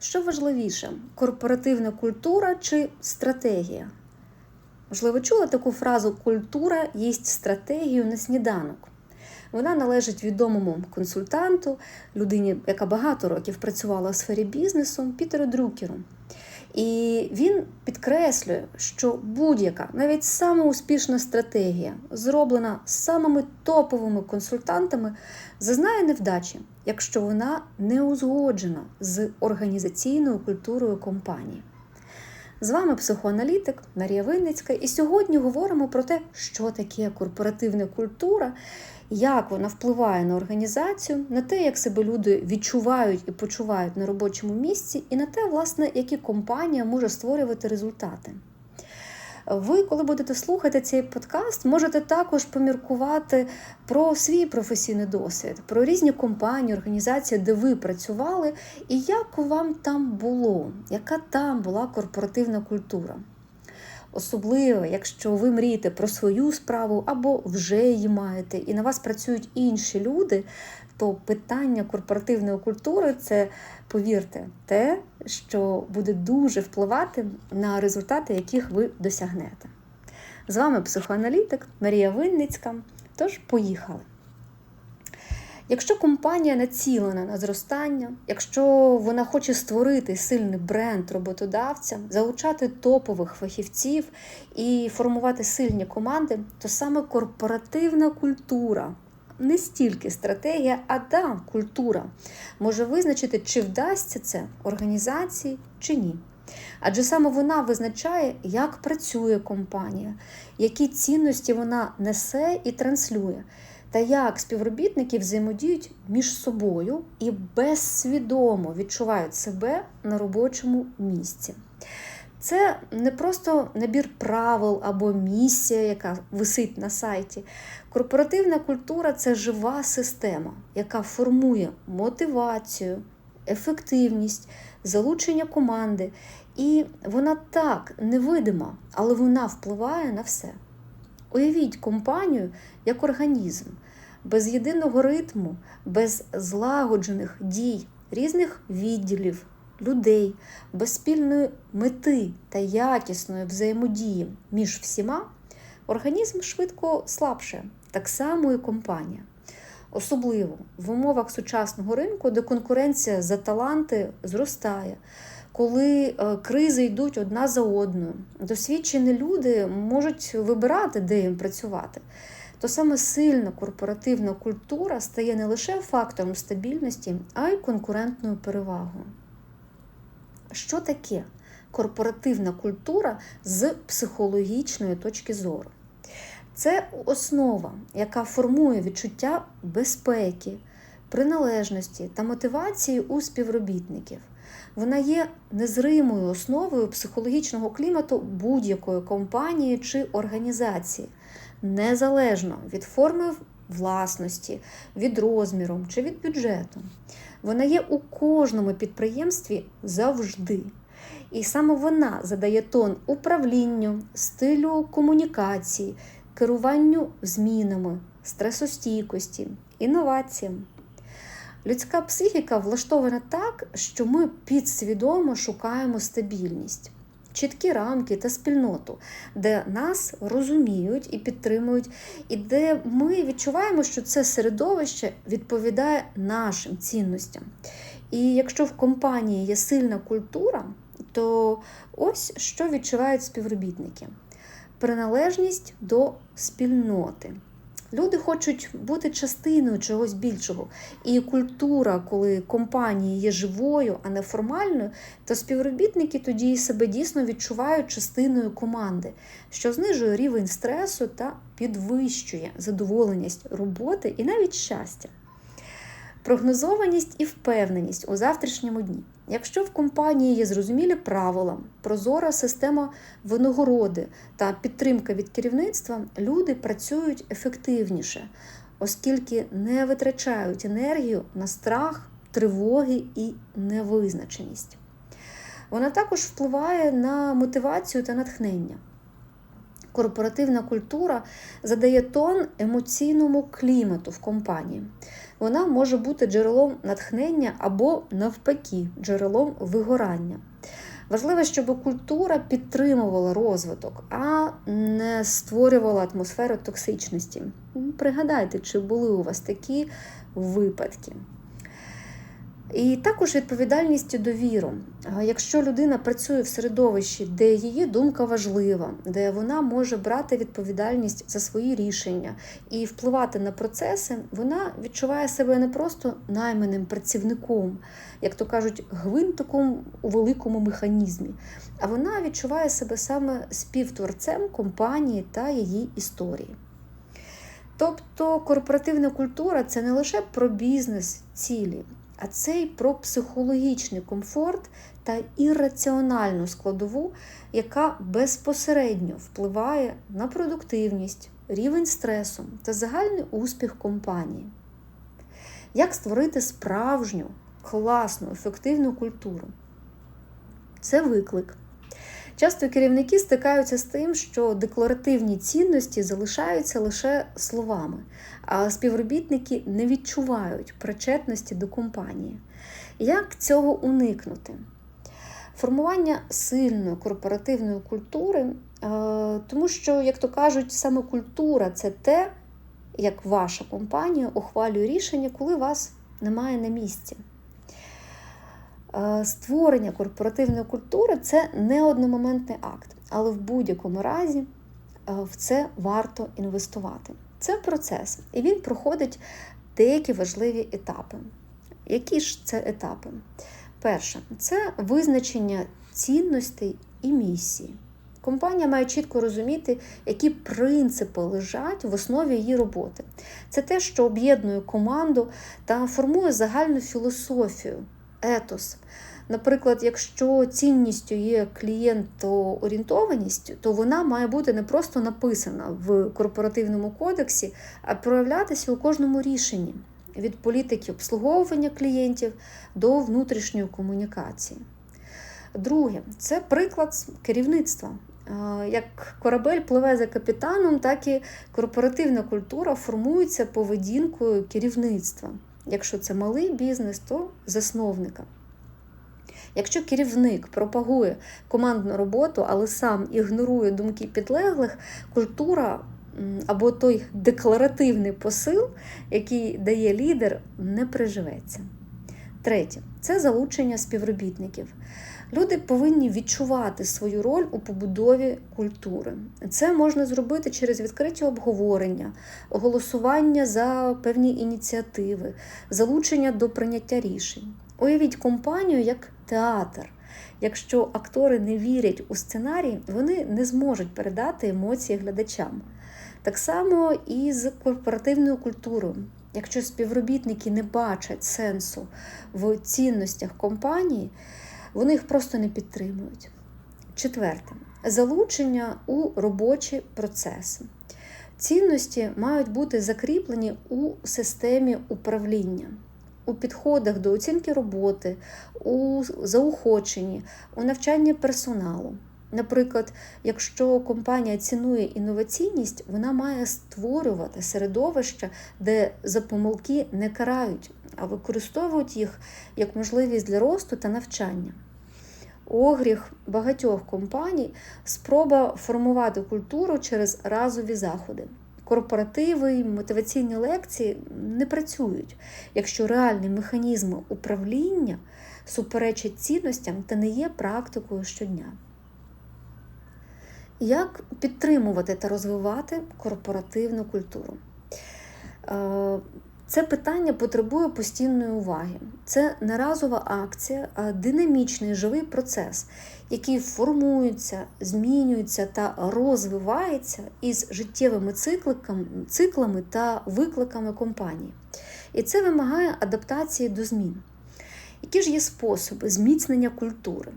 Що важливіше корпоративна культура чи стратегія? Можливо, чули таку фразу Культура їсть стратегію на сніданок. Вона належить відомому консультанту, людині, яка багато років працювала у сфері бізнесу, Пітеру Друкеру. І він підкреслює, що будь-яка, навіть сама успішна стратегія, зроблена самими топовими консультантами, зазнає невдачі, якщо вона не узгоджена з організаційною культурою компанії. З вами психоаналітик Марія Винницька, і сьогодні говоримо про те, що таке корпоративна культура, як вона впливає на організацію, на те, як себе люди відчувають і почувають на робочому місці, і на те, власне, які компанія може створювати результати. Ви, коли будете слухати цей подкаст, можете також поміркувати про свій професійний досвід, про різні компанії, організації, де ви працювали, і як вам там було, яка там була корпоративна культура. Особливо, якщо ви мрієте про свою справу або вже її маєте, і на вас працюють інші люди, то питання корпоративної культури це, повірте, те, що буде дуже впливати на результати, яких ви досягнете. З вами психоаналітик Марія Винницька. Тож, поїхали. Якщо компанія націлена на зростання, якщо вона хоче створити сильний бренд роботодавця, залучати топових фахівців і формувати сильні команди, то саме корпоративна культура, не стільки стратегія, а да, культура може визначити, чи вдасться це організації чи ні. Адже саме вона визначає, як працює компанія, які цінності вона несе і транслює та як співробітники взаємодіють між собою і безсвідомо відчувають себе на робочому місці. Це не просто набір правил або місія, яка висить на сайті. Корпоративна культура це жива система, яка формує мотивацію, ефективність, залучення команди. І вона так невидима, але вона впливає на все. Уявіть компанію як організм, без єдиного ритму, без злагоджених дій, різних відділів, людей, без спільної мети та якісної взаємодії між всіма, організм швидко слабше, так само і компанія. Особливо в умовах сучасного ринку, де конкуренція за таланти зростає коли е, кризи йдуть одна за одною, досвідчені люди можуть вибирати, де їм працювати. То саме сильна корпоративна культура стає не лише фактором стабільності, а й конкурентною перевагою. Що таке корпоративна культура з психологічної точки зору? Це основа, яка формує відчуття безпеки, приналежності та мотивації у співробітників. Вона є незримою основою психологічного клімату будь-якої компанії чи організації, незалежно від форми власності, від розміру чи від бюджету. Вона є у кожному підприємстві завжди. І саме вона задає тон управлінню, стилю комунікації, керуванню змінами, стресостійкості, інноваціям. Людська психіка влаштована так, що ми підсвідомо шукаємо стабільність, чіткі рамки та спільноту, де нас розуміють і підтримують, і де ми відчуваємо, що це середовище відповідає нашим цінностям. І якщо в компанії є сильна культура, то ось що відчувають співробітники: приналежність до спільноти. Люди хочуть бути частиною чогось більшого. І культура, коли компанії є живою, а не формальною, то співробітники тоді себе дійсно відчувають частиною команди, що знижує рівень стресу та підвищує задоволеність роботи і навіть щастя. Прогнозованість і впевненість у завтрашньому дні. Якщо в компанії є зрозумілі правила, прозора система винагороди та підтримка від керівництва, люди працюють ефективніше, оскільки не витрачають енергію на страх, тривоги і невизначеність. Вона також впливає на мотивацію та натхнення. Корпоративна культура задає тон емоційному клімату в компанії. Вона може бути джерелом натхнення або, навпаки, джерелом вигорання. Важливо, щоб культура підтримувала розвиток, а не створювала атмосферу токсичності. Пригадайте, чи були у вас такі випадки. І також відповідальність довіру. Якщо людина працює в середовищі, де її думка важлива, де вона може брати відповідальність за свої рішення і впливати на процеси, вона відчуває себе не просто найманим працівником, як то кажуть, гвинтиком у великому механізмі, а вона відчуває себе саме співтворцем компанії та її історії. Тобто корпоративна культура це не лише про бізнес цілі а це й про психологічний комфорт та ірраціональну складову, яка безпосередньо впливає на продуктивність, рівень стресу та загальний успіх компанії. Як створити справжню, класну, ефективну культуру? Це виклик. Часто керівники стикаються з тим, що декларативні цінності залишаються лише словами, а співробітники не відчувають причетності до компанії. Як цього уникнути? Формування сильної корпоративної культури, е, тому що, як то кажуть, саме культура це те, як ваша компанія ухвалює рішення, коли вас немає на місці. Е, створення корпоративної культури це не одномоментний акт, але в будь-якому разі е, в це варто інвестувати. Це процес, і він проходить деякі важливі етапи. Які ж це етапи? Перше, це визначення цінностей і місії. Компанія має чітко розуміти, які принципи лежать в основі її роботи. Це те, що об'єднує команду та формує загальну філософію етос. Наприклад, якщо цінністю є клієнтоорієнтованість, то вона має бути не просто написана в корпоративному кодексі, а проявлятися у кожному рішенні від політики обслуговування клієнтів до внутрішньої комунікації. Друге, це приклад керівництва. Як корабель пливе за капітаном, так і корпоративна культура формується поведінкою керівництва. Якщо це малий бізнес, то засновника. Якщо керівник пропагує командну роботу, але сам ігнорує думки підлеглих, культура або той декларативний посил, який дає лідер, не приживеться. Третє це залучення співробітників. Люди повинні відчувати свою роль у побудові культури. Це можна зробити через відкриті обговорення, голосування за певні ініціативи, залучення до прийняття рішень. Уявіть компанію як театр. Якщо актори не вірять у сценарій, вони не зможуть передати емоції глядачам. Так само і з корпоративною культурою. Якщо співробітники не бачать сенсу в цінностях компанії, вони їх просто не підтримують. Четверте залучення у робочі процеси. Цінності мають бути закріплені у системі управління, у підходах до оцінки роботи, у заохоченні, у навчанні персоналу. Наприклад, якщо компанія цінує інноваційність, вона має створювати середовище, де за помилки не карають, а використовують їх як можливість для росту та навчання. Огріх багатьох компаній спроба формувати культуру через разові заходи. Корпоративи мотиваційні лекції не працюють, якщо реальні механізми управління суперечать цінностям та не є практикою щодня. Як підтримувати та розвивати корпоративну культуру? Це питання потребує постійної уваги. Це не разова акція, а динамічний живий процес, який формується, змінюється та розвивається із життєвими циклами та викликами компанії. І це вимагає адаптації до змін. Які ж є способи зміцнення культури?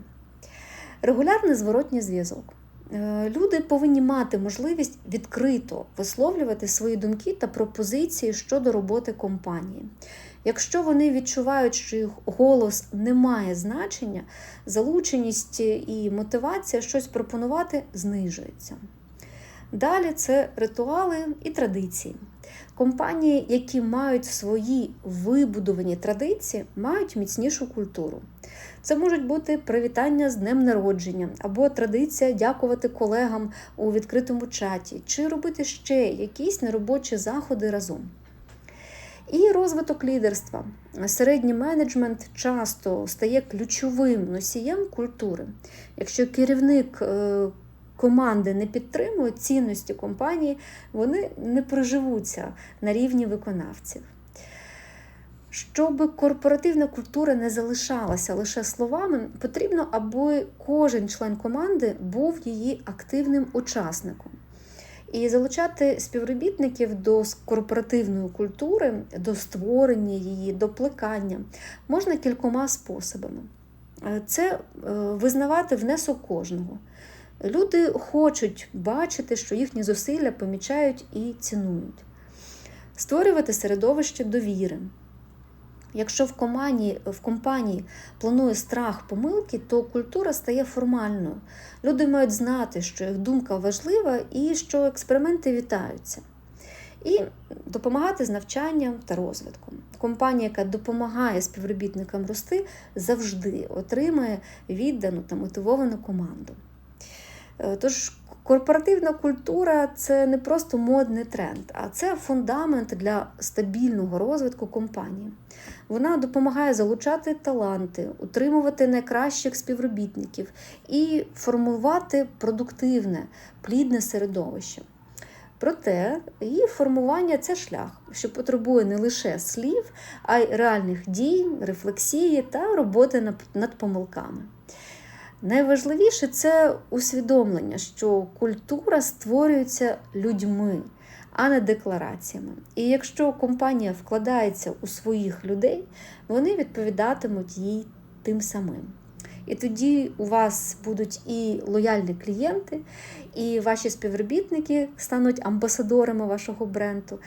Регулярний зворотній зв'язок. Е, люди повинні мати можливість відкрито висловлювати свої думки та пропозиції щодо роботи компанії. Якщо вони відчувають, що їх голос не має значення, залученість і мотивація щось пропонувати знижується. Далі це ритуали і традиції. Компанії, які мають свої вибудовані традиції, мають міцнішу культуру. Це можуть бути привітання з днем народження або традиція дякувати колегам у відкритому чаті, чи робити ще якісь неробочі заходи разом. І розвиток лідерства. Середній менеджмент часто стає ключовим носієм культури. Якщо керівник е, команди не підтримує цінності компанії, вони не проживуться на рівні виконавців. Щоб корпоративна культура не залишалася лише словами, потрібно, аби кожен член команди був її активним учасником. І залучати співробітників до корпоративної культури, до створення її, до плекання можна кількома способами. Це визнавати внесок кожного. Люди хочуть бачити, що їхні зусилля помічають і цінують, створювати середовище довіри. Якщо в компанії, в компанії планує страх помилки, то культура стає формальною. Люди мають знати, що їх думка важлива і що експерименти вітаються. І допомагати з навчанням та розвитком. Компанія, яка допомагає співробітникам рости, завжди отримає віддану та мотивовану команду. Тож корпоративна культура це не просто модний тренд, а це фундамент для стабільного розвитку компанії. Вона допомагає залучати таланти, утримувати найкращих співробітників і формувати продуктивне, плідне середовище. Проте її формування це шлях, що потребує не лише слів, а й реальних дій, рефлексії та роботи над помилками. Найважливіше це усвідомлення, що культура створюється людьми, а не деклараціями. І якщо компанія вкладається у своїх людей, вони відповідатимуть їй тим самим. І тоді у вас будуть і лояльні клієнти, і ваші співробітники стануть амбасадорами вашого бренду.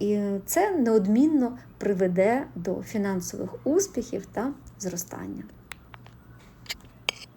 І це неодмінно приведе до фінансових успіхів та зростання.